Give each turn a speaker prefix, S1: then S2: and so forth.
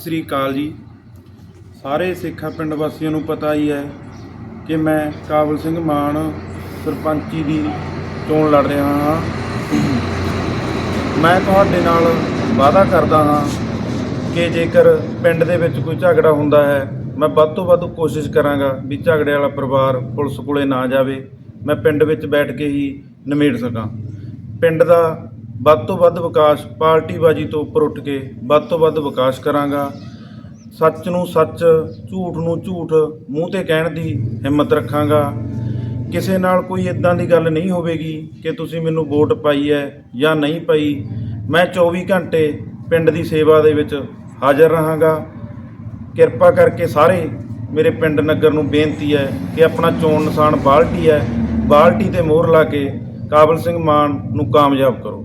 S1: ਸ੍ਰੀ ਅਕਾਲ ਜੀ। ਸਾਰੇ ਸਿੱਖਾਂ ਪਿੰਡ ਵਾਸੀਆਂ ਨੂੰ ਪਤਾ ਹੀ ਹੈ ਕਿ ਮੈਂ ਕਾਬਲ ਸਿੰਘ ਮਾਨ ਸਰਪੰਚੀ ਦੀ ਚੋਣ ਲੜ ਰਿਹਾ ਹਾਂ। ਮੈਂ ਤੁਹਾਡੇ ਨਾਲ ਵਾਅਦਾ ਕਰਦਾ ਹਾਂ ਕਿ ਜੇਕਰ ਪਿੰਡ ਦੇ ਵਿੱਚ ਕੋਈ ਝਗੜਾ ਹੁੰਦਾ ਹੈ, ਮੈਂ ਵੱਧ ਤੋਂ ਵੱਧ ਕੋਸ਼ਿਸ਼ ਕਰਾਂਗਾ ਵੀ ਝਗੜੇ ਵਾਲਾ ਪਰਿਵਾਰ ਪੁਲਿਸ ਕੋਲੇ ਨਾ ਜਾਵੇ। ਮੈਂ ਪਿੰਡ ਵਿੱਚ ਬੈਠ ਕੇ ਹੀ ਨਿਮੇੜ ਸਕਾਂ। ਪਿੰਡ ਦਾ ਵੱਧ ਤੋਂ ਵੱਧ ਵਿਕਾਸ ਪਾਰਟੀਬਾਜ਼ੀ ਤੋਂ ਉੱਪਰ ਉੱਠ ਕੇ ਵੱਧ ਤੋਂ ਵੱਧ ਵਿਕਾਸ ਕਰਾਂਗਾ। ਸੱਚ ਨੂੰ ਸੱਚ, ਝੂਠ ਨੂੰ ਝੂਠ, ਮੂੰਹ ਤੇ ਕਹਿਣ ਦੀ ਹਿੰਮਤ ਰੱਖਾਂਗਾ। ਕਿਸੇ ਨਾਲ ਕੋਈ ਇਦਾਂ ਦੀ ਗੱਲ ਨਹੀਂ ਹੋਵੇਗੀ ਕਿ ਤੁਸੀਂ ਮੈਨੂੰ ਵੋਟ ਪਾਈ ਹੈ ਜਾਂ ਨਹੀਂ ਪਾਈ। ਮੈਂ 24 ਘੰਟੇ ਪਿੰਡ ਦੀ ਸੇਵਾ ਦੇ ਵਿੱਚ ਹਾਜ਼ਰ ਰਹਾਂਗਾ। ਕਿਰਪਾ ਕਰਕੇ ਸਾਰੇ ਮੇਰੇ ਪਿੰਡ ਨਗਰ ਨੂੰ ਬੇਨਤੀ ਹੈ ਕਿ ਆਪਣਾ ਚੋਣ ਨਿਸ਼ਾਨ ਬਾਲਟੀ ਹੈ, ਬਾਲਟੀ ਤੇ ਮੋਹਰ ਲਾ ਕੇ ਕਾਬਲ ਸਿੰਘ ਮਾਨ ਨੂੰ ਕਾਮਯਾਬ ਕਰੋ।